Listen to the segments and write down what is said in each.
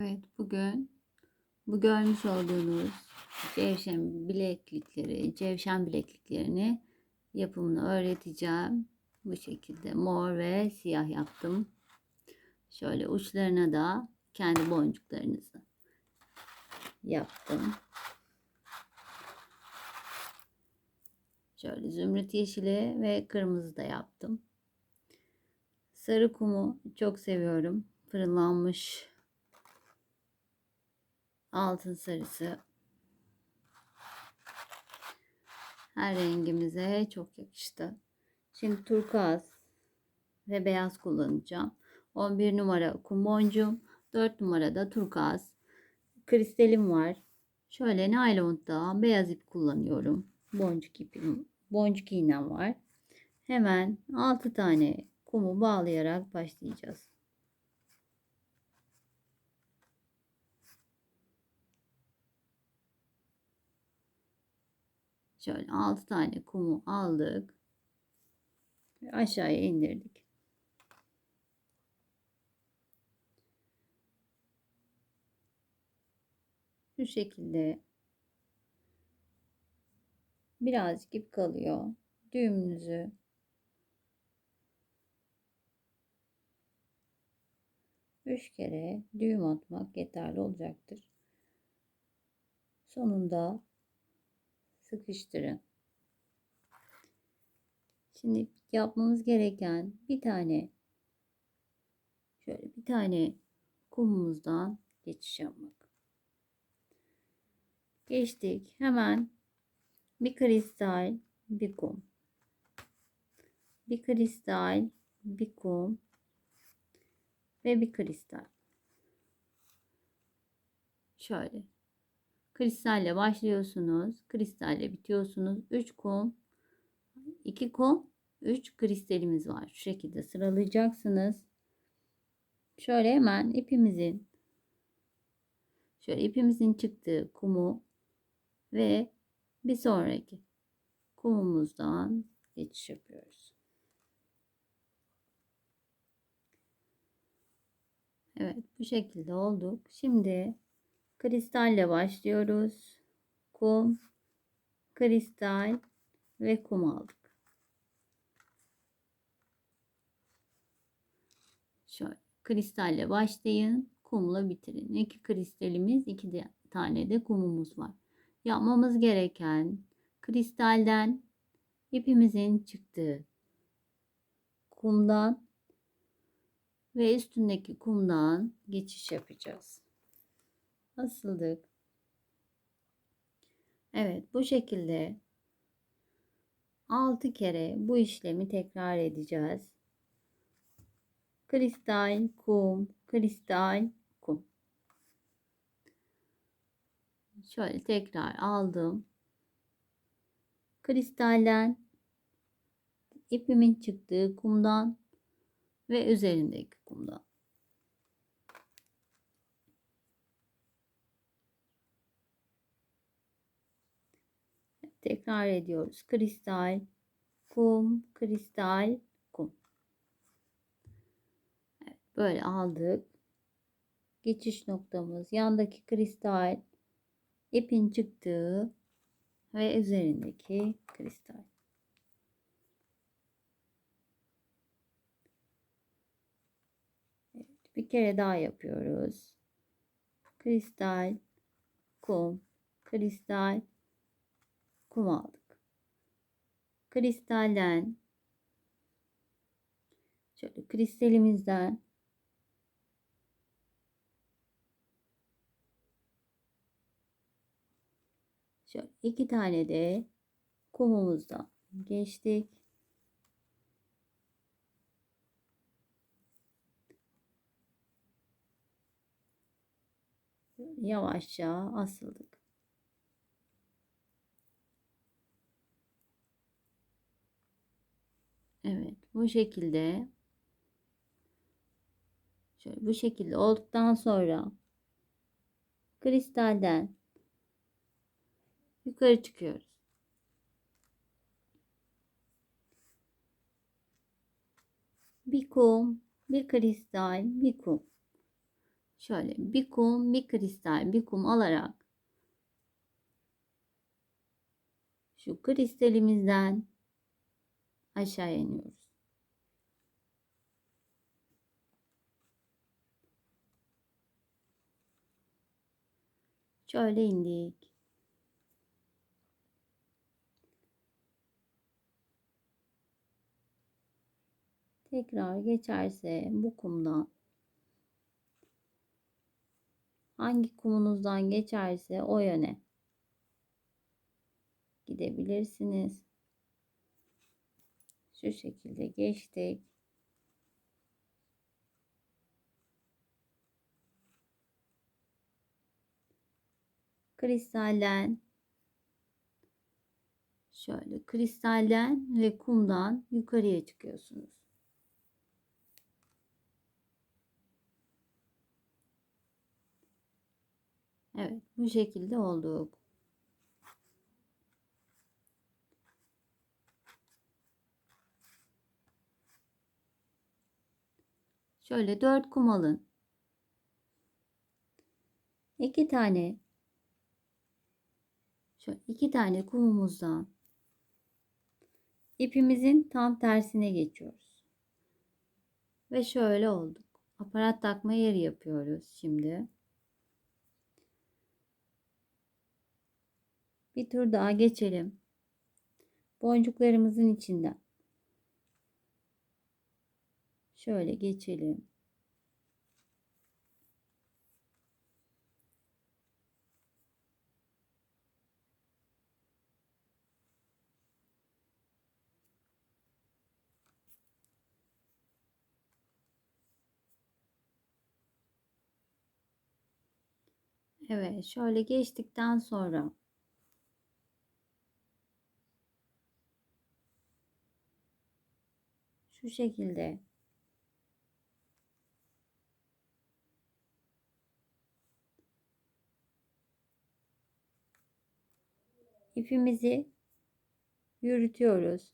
Evet bugün bu görmüş olduğunuz cevşen bileklikleri, cevşen bilekliklerini yapımını öğreteceğim. Bu şekilde mor ve siyah yaptım. Şöyle uçlarına da kendi boncuklarınızı yaptım. Şöyle zümrüt yeşili ve kırmızı da yaptım. Sarı kumu çok seviyorum. Fırınlanmış altın sarısı. Her rengimize çok yakıştı. Şimdi turkuaz ve beyaz kullanacağım. 11 numara kum boncuğum, 4 numarada turkuaz. Kristalim var. Şöyle naylonda beyaz ip kullanıyorum. Boncuk ipim, boncuk iğnem var. Hemen 6 tane kumu bağlayarak başlayacağız. Şöyle 6 tane kumu aldık. Ve aşağıya indirdik. Şu şekilde birazcık ip kalıyor. Düğümünüzü üç kere düğüm atmak yeterli olacaktır. Sonunda sıkıştırın. Şimdi yapmamız gereken bir tane şöyle bir tane kumumuzdan geçiş yapmak. Geçtik. Hemen bir kristal, bir kum. Bir kristal, bir kum ve bir kristal. Şöyle Kristalle başlıyorsunuz. Kristalle bitiyorsunuz. 3 kum, 2 kum, 3 kristalimiz var. Şu şekilde sıralayacaksınız. Şöyle hemen ipimizin şöyle ipimizin çıktığı kumu ve bir sonraki kumumuzdan geçiş yapıyoruz. Evet bu şekilde olduk. Şimdi Kristalle başlıyoruz. Kum, kristal ve kum aldık. Şöyle kristalle başlayın. Kumla bitirin. İki kristalimiz, iki de, tane de kumumuz var. Yapmamız gereken kristalden ipimizin çıktığı kumdan ve üstündeki kumdan geçiş yapacağız asıldık. Evet bu şekilde 6 kere bu işlemi tekrar edeceğiz. Kristal, kum, kristal, kum. Şöyle tekrar aldım. Kristalden ipimin çıktığı kumdan ve üzerindeki kumdan. Tekrar ediyoruz. Kristal, kum, kristal, kum. Evet, böyle aldık. Geçiş noktamız yandaki kristal, ipin çıktığı ve üzerindeki kristal. Evet, bir kere daha yapıyoruz. Kristal, kum, kristal, kum aldık. Kristalden şöyle kristalimizden şöyle iki tane de kumumuzdan geçtik. Yavaşça asıldık. Evet, bu şekilde şöyle bu şekilde olduktan sonra kristalden yukarı çıkıyoruz. Bir kum, bir kristal, bir kum. şöyle bir kum, bir kristal, bir kum alarak şu kristalimizden aşağı iniyoruz. Şöyle indik. Tekrar geçerse bu kumdan hangi kumunuzdan geçerse o yöne gidebilirsiniz. Şu şekilde geçtik. Kristalden şöyle kristalden ve kumdan yukarıya çıkıyorsunuz. Evet, bu şekilde olduk. Şöyle dört kum alın. İki tane şöyle iki tane kumumuzdan ipimizin tam tersine geçiyoruz. Ve şöyle olduk. Aparat takma yeri yapıyoruz şimdi. Bir tur daha geçelim. Boncuklarımızın içinden. Şöyle geçelim. Evet, şöyle geçtikten sonra şu şekilde ipimizi yürütüyoruz.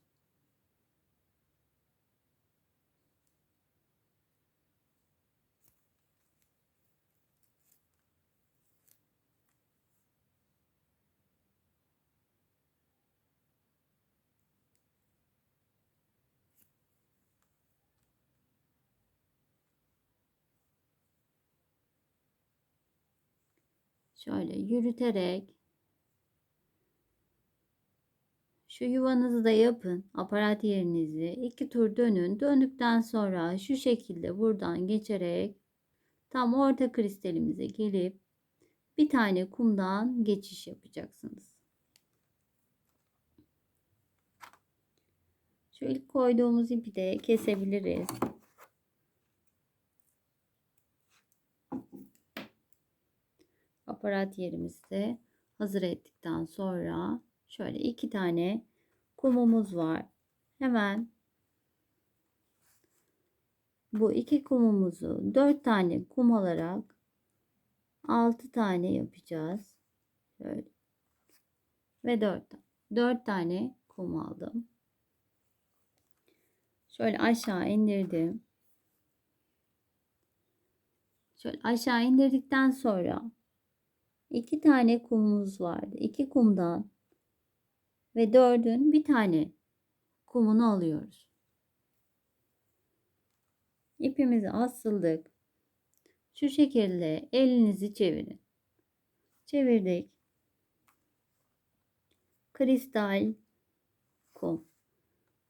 Şöyle yürüterek şu yuvanızı da yapın. Aparat yerinizi iki tur dönün. Döndükten sonra şu şekilde buradan geçerek tam orta kristalimize gelip bir tane kumdan geçiş yapacaksınız. Şu ilk koyduğumuz ipi de kesebiliriz. Aparat yerimizi hazır ettikten sonra şöyle iki tane kumumuz var. Hemen bu iki kumumuzu dört tane kum alarak altı tane yapacağız. Şöyle. Ve dört, dört tane kum aldım. Şöyle aşağı indirdim. Şöyle aşağı indirdikten sonra iki tane kumumuz vardı. İki kumdan ve dördün bir tane kumunu alıyoruz. İpimizi asıldık. Şu şekilde elinizi çevirin. Çevirdik. Kristal kum.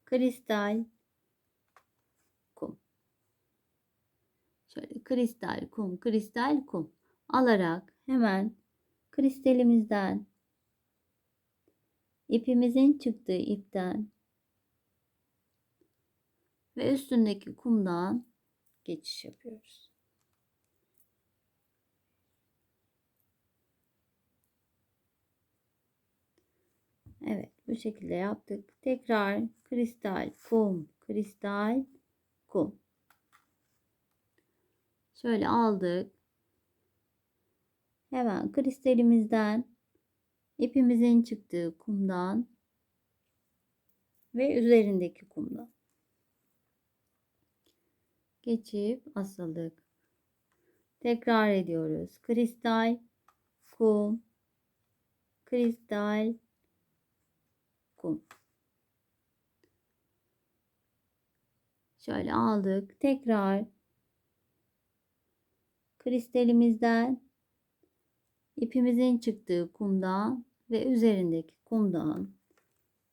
Kristal kum. Şöyle kristal kum, kristal kum alarak hemen kristalimizden ipimizin çıktığı ipten ve üstündeki kumdan geçiş yapıyoruz. Evet bu şekilde yaptık. Tekrar kristal, kum, kristal, kum. Şöyle aldık. Hemen kristalimizden ipimizin çıktığı kumdan ve üzerindeki kumdan geçip asıldık. Tekrar ediyoruz. Kristal, kum, kristal, kum. Şöyle aldık. Tekrar kristalimizden ipimizin çıktığı kumdan ve üzerindeki kumdan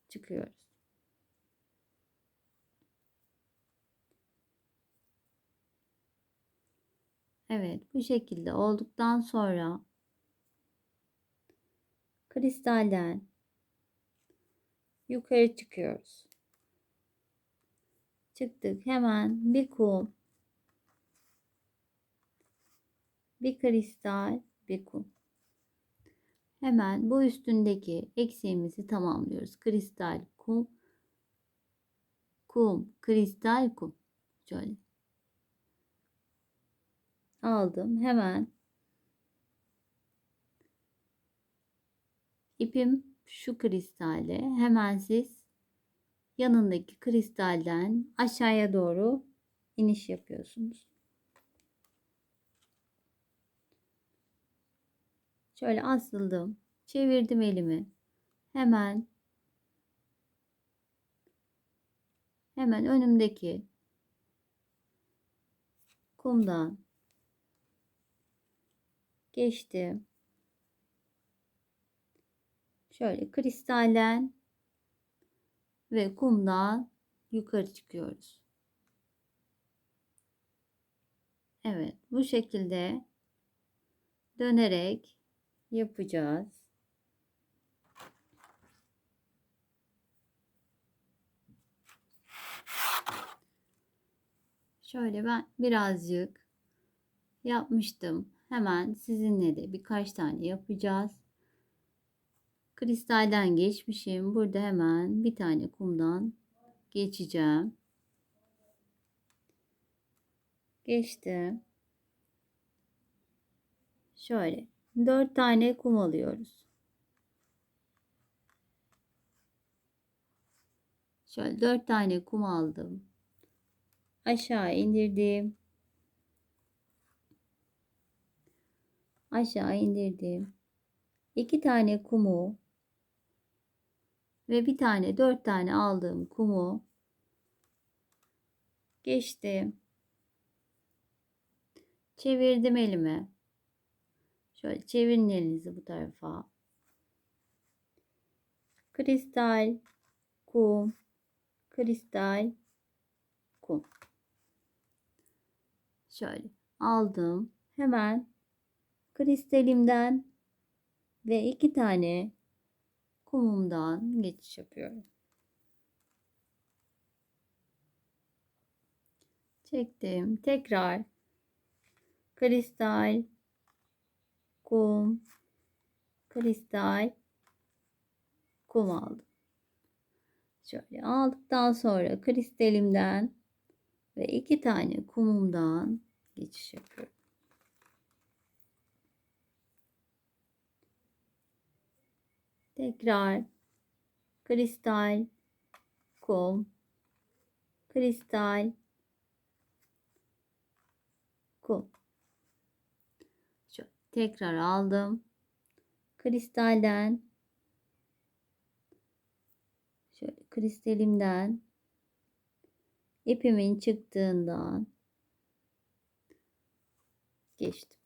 çıkıyoruz. Evet, bu şekilde olduktan sonra kristalden yukarı çıkıyoruz. Çıktık. Hemen bir kum, bir kristal, bir kum. Hemen bu üstündeki eksiğimizi tamamlıyoruz. Kristal, kum, kum, kristal, kum. Şöyle. Aldım. Hemen ipim şu kristalde. Hemen siz yanındaki kristalden aşağıya doğru iniş yapıyorsunuz. Şöyle asıldım. Çevirdim elimi. Hemen hemen önümdeki kumdan geçtim. Şöyle kristalden ve kumdan yukarı çıkıyoruz. Evet, bu şekilde dönerek yapacağız. Şöyle ben birazcık yapmıştım. Hemen sizinle de birkaç tane yapacağız. Kristalden geçmişim. Burada hemen bir tane kumdan geçeceğim. Geçtim. Şöyle 4 tane kum alıyoruz. Şöyle 4 tane kum aldım. Aşağı indirdim. Aşağı indirdim. 2 tane kumu ve bir tane 4 tane aldığım kumu geçtim. Çevirdim elime. Şöyle çevirin elinizi bu tarafa. Kristal, kum, kristal, kum. Şöyle aldım. Hemen kristalimden ve iki tane kumumdan geçiş yapıyorum. Çektim. Tekrar kristal, kum, kristal, kum aldım. Şöyle aldıktan sonra kristalimden ve iki tane kumumdan geçiş yapıyorum. Tekrar kristal, kum, kristal, kum. Tekrar aldım. Kristalden şöyle kristalimden ipimin çıktığından geçtim.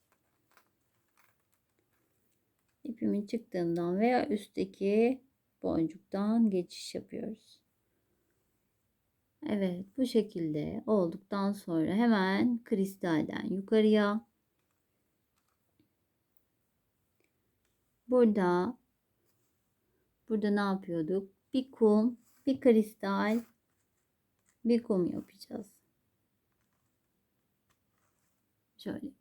İpimin çıktığından veya üstteki boncuktan geçiş yapıyoruz. Evet bu şekilde olduktan sonra hemen kristalden yukarıya burada burada ne yapıyorduk? Bir kum, bir kristal, bir kum yapacağız. Şöyle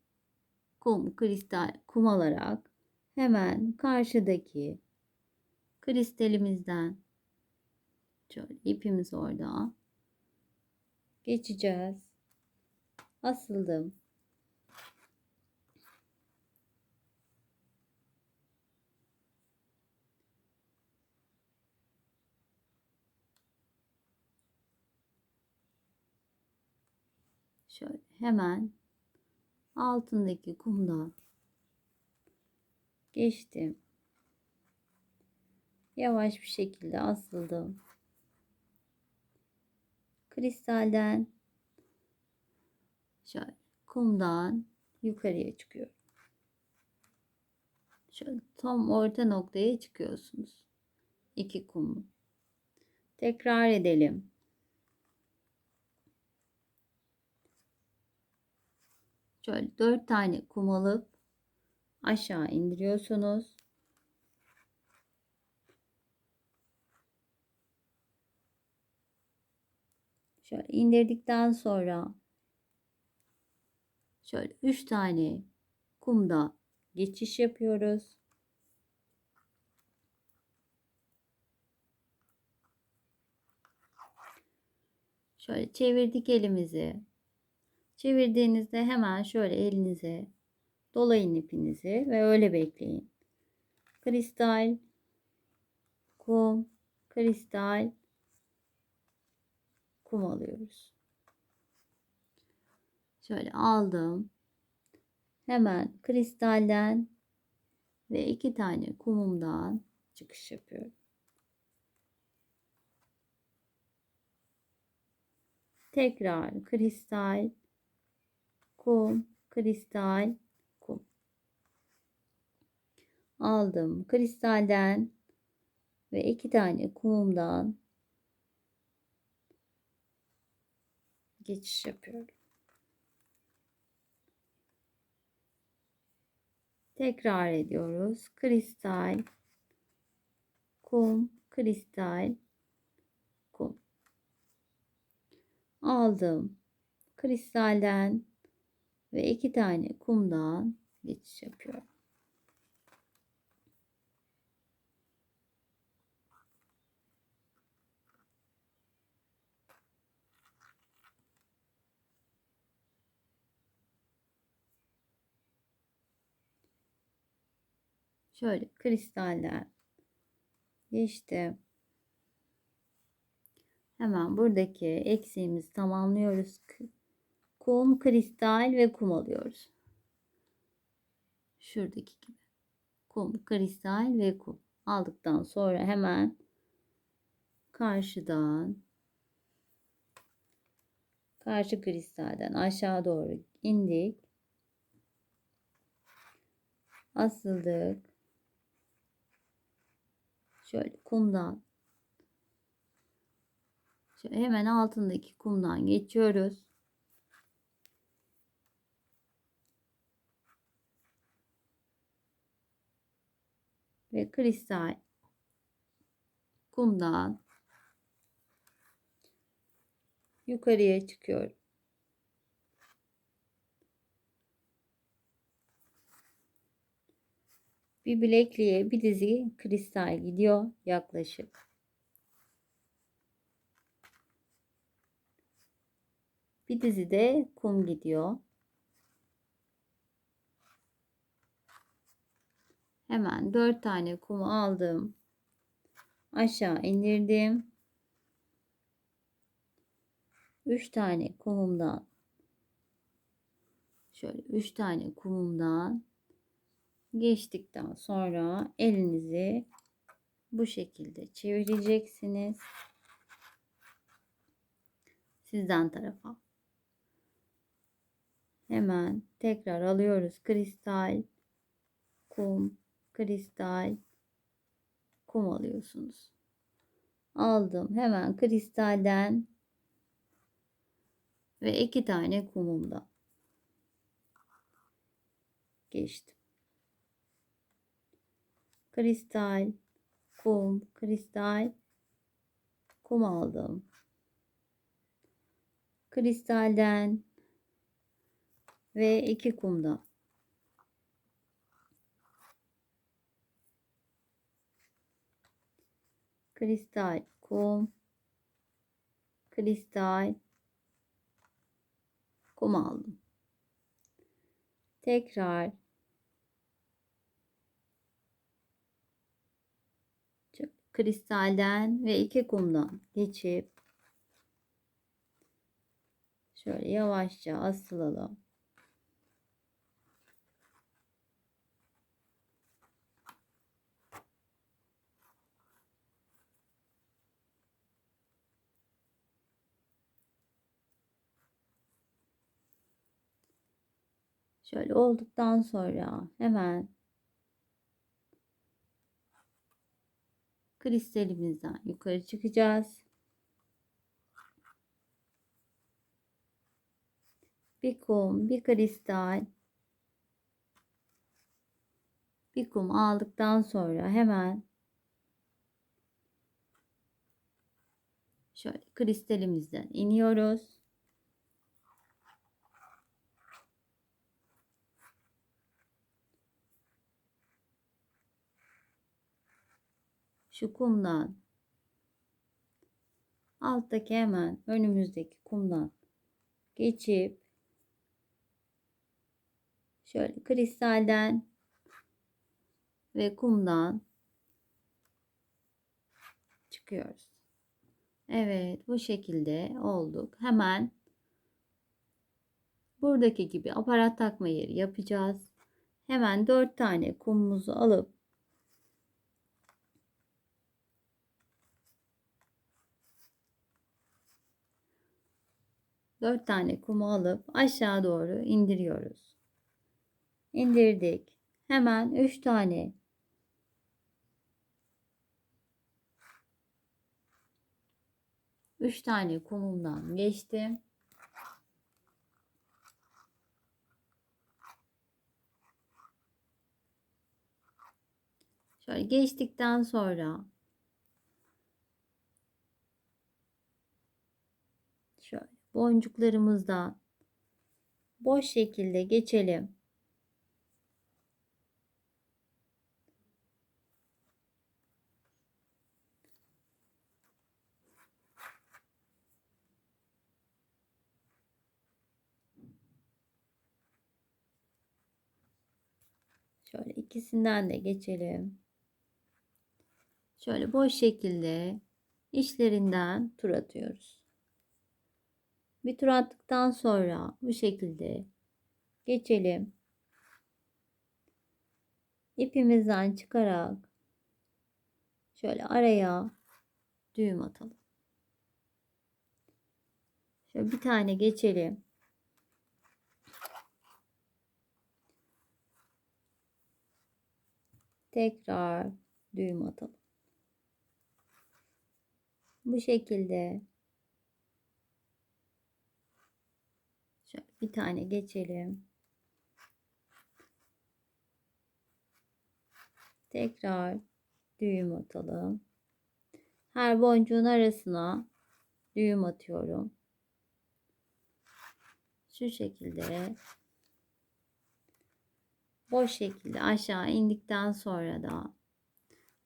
kum, kristal, kum alarak hemen karşıdaki kristalimizden şöyle ipimiz orada geçeceğiz. Asıldım. Şöyle hemen altındaki kumdan geçtim. Yavaş bir şekilde asıldım. Kristalden şöyle kumdan yukarıya çıkıyorum. Şöyle tam orta noktaya çıkıyorsunuz. İki kumu. Tekrar edelim. Şöyle dört tane kum alıp aşağı indiriyorsunuz. Şöyle indirdikten sonra şöyle üç tane kumda geçiş yapıyoruz. Şöyle çevirdik elimizi. Çevirdiğinizde hemen şöyle elinize dolayın ipinizi ve öyle bekleyin. Kristal, kum, kristal, kum alıyoruz. Şöyle aldım. Hemen kristalden ve iki tane kumumdan çıkış yapıyorum. Tekrar kristal, kum, kristal, kum. Aldım kristalden ve iki tane kumumdan geçiş yapıyorum. Tekrar ediyoruz. Kristal, kum, kristal, kum. Aldım. Kristalden ve iki tane kumdan geçiş yapıyorum. Şöyle kristaller geçti. Hemen buradaki eksiğimizi tamamlıyoruz. Kum, kristal ve kum alıyoruz. Şuradaki gibi. Kum, kristal ve kum aldıktan sonra hemen karşıdan karşı kristalden aşağı doğru indik. Asıldık. Şöyle kumdan şöyle hemen altındaki kumdan geçiyoruz. Ve kristal kumdan yukarıya çıkıyorum. Bir bilekliğe bir dizi kristal gidiyor yaklaşık. Bir dizi de kum gidiyor. Hemen dört tane kumu aldım. Aşağı indirdim. Üç tane kumumdan şöyle üç tane kumumdan geçtikten sonra elinizi bu şekilde çevireceksiniz. Sizden tarafa. Hemen tekrar alıyoruz. Kristal, kum, kristal, kum alıyorsunuz. Aldım. Hemen kristalden ve iki tane kumumda geçtim kristal, kum, kristal, kum aldım. Kristalden ve iki kumda. Kristal, kum, kristal, kum aldım. Tekrar kristalden ve iki kumdan geçip şöyle yavaşça asılalım. Şöyle olduktan sonra hemen kristalimizden yukarı çıkacağız. Bir kum, bir kristal. Bir kum aldıktan sonra hemen şöyle kristalimizden iniyoruz. Şu kumdan alttaki hemen önümüzdeki kumdan geçip şöyle kristalden ve kumdan çıkıyoruz. Evet bu şekilde olduk. Hemen buradaki gibi aparat takma yeri yapacağız. Hemen 4 tane kumumuzu alıp dört tane kumu alıp aşağı doğru indiriyoruz. İndirdik. Hemen 3 tane Üç tane kumumdan geçtim. Şöyle geçtikten sonra şöyle boncuklarımızdan boş şekilde geçelim. Şöyle ikisinden de geçelim. Şöyle boş şekilde içlerinden tur atıyoruz. Bir tur attıktan sonra bu şekilde geçelim. İpimizden çıkarak şöyle araya düğüm atalım. Şöyle bir tane geçelim. Tekrar düğüm atalım. Bu şekilde şöyle bir tane geçelim. Tekrar düğüm atalım. Her boncuğun arasına düğüm atıyorum. Şu şekilde boş şekilde aşağı indikten sonra da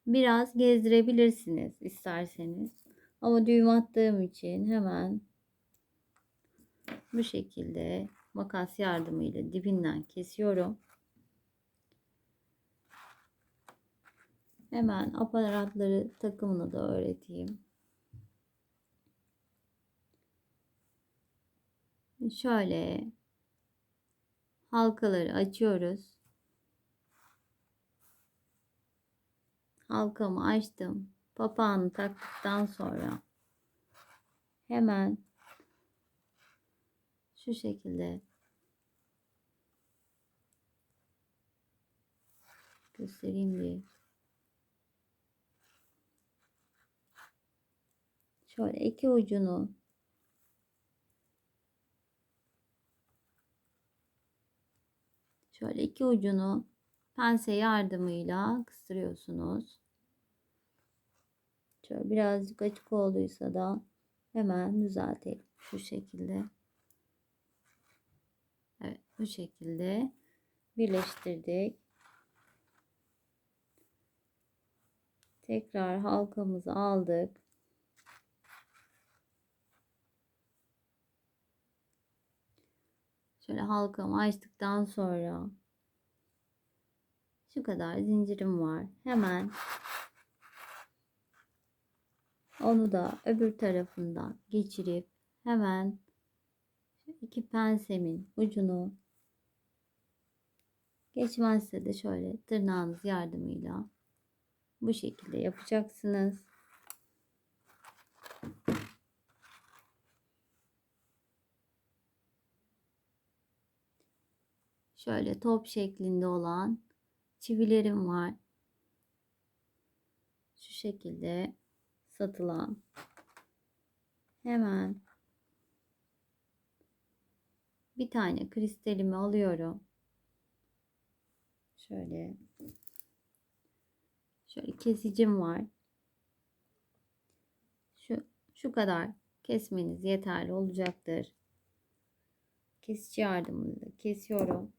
biraz gezdirebilirsiniz isterseniz. Ama düğüm attığım için hemen bu şekilde makas yardımıyla dibinden kesiyorum. Hemen aparatları takımını da öğreteyim. Şöyle halkaları açıyoruz. halkamı açtım. Papağanı taktıktan sonra hemen şu şekilde göstereyim diye. Şöyle iki ucunu şöyle iki ucunu pense yardımıyla kıstırıyorsunuz. Şöyle birazcık açık olduysa da hemen düzeltelim. Şu şekilde. Bu şekilde birleştirdik. Tekrar halkamızı aldık. Şöyle halkamı açtıktan sonra şu kadar zincirim var. Hemen onu da öbür tarafından geçirip hemen iki pensemin ucunu geçmezse de şöyle tırnağınız yardımıyla bu şekilde yapacaksınız. Şöyle top şeklinde olan çivilerim var. Şu şekilde satılan. Hemen bir tane kristalimi alıyorum. Şöyle şöyle kesicim var. Şu şu kadar kesmeniz yeterli olacaktır. Kesici yardımıyla kesiyorum.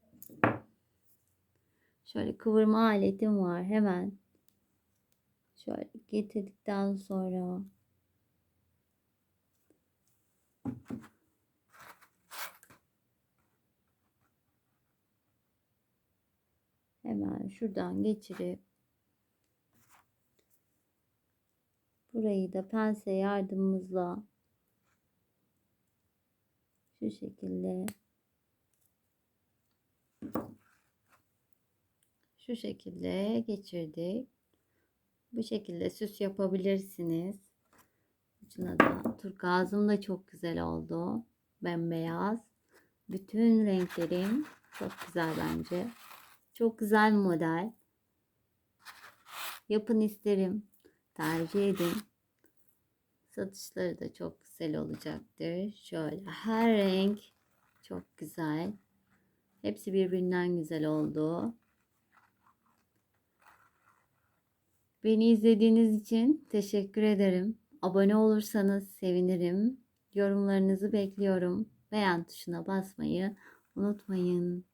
Şöyle kıvırma aletim var. Hemen şöyle getirdikten sonra hemen şuradan geçirip burayı da pense yardımımızla şu şekilde şu şekilde geçirdik. Bu şekilde süs yapabilirsiniz. Ucuna da turkuazım da çok güzel oldu. Bembeyaz. Bütün renklerim çok güzel bence. Çok güzel bir model. Yapın isterim. Tercih edin. Satışları da çok güzel olacaktır. Şöyle her renk çok güzel. Hepsi birbirinden güzel oldu. Beni izlediğiniz için teşekkür ederim. Abone olursanız sevinirim. Yorumlarınızı bekliyorum. Beğen tuşuna basmayı unutmayın.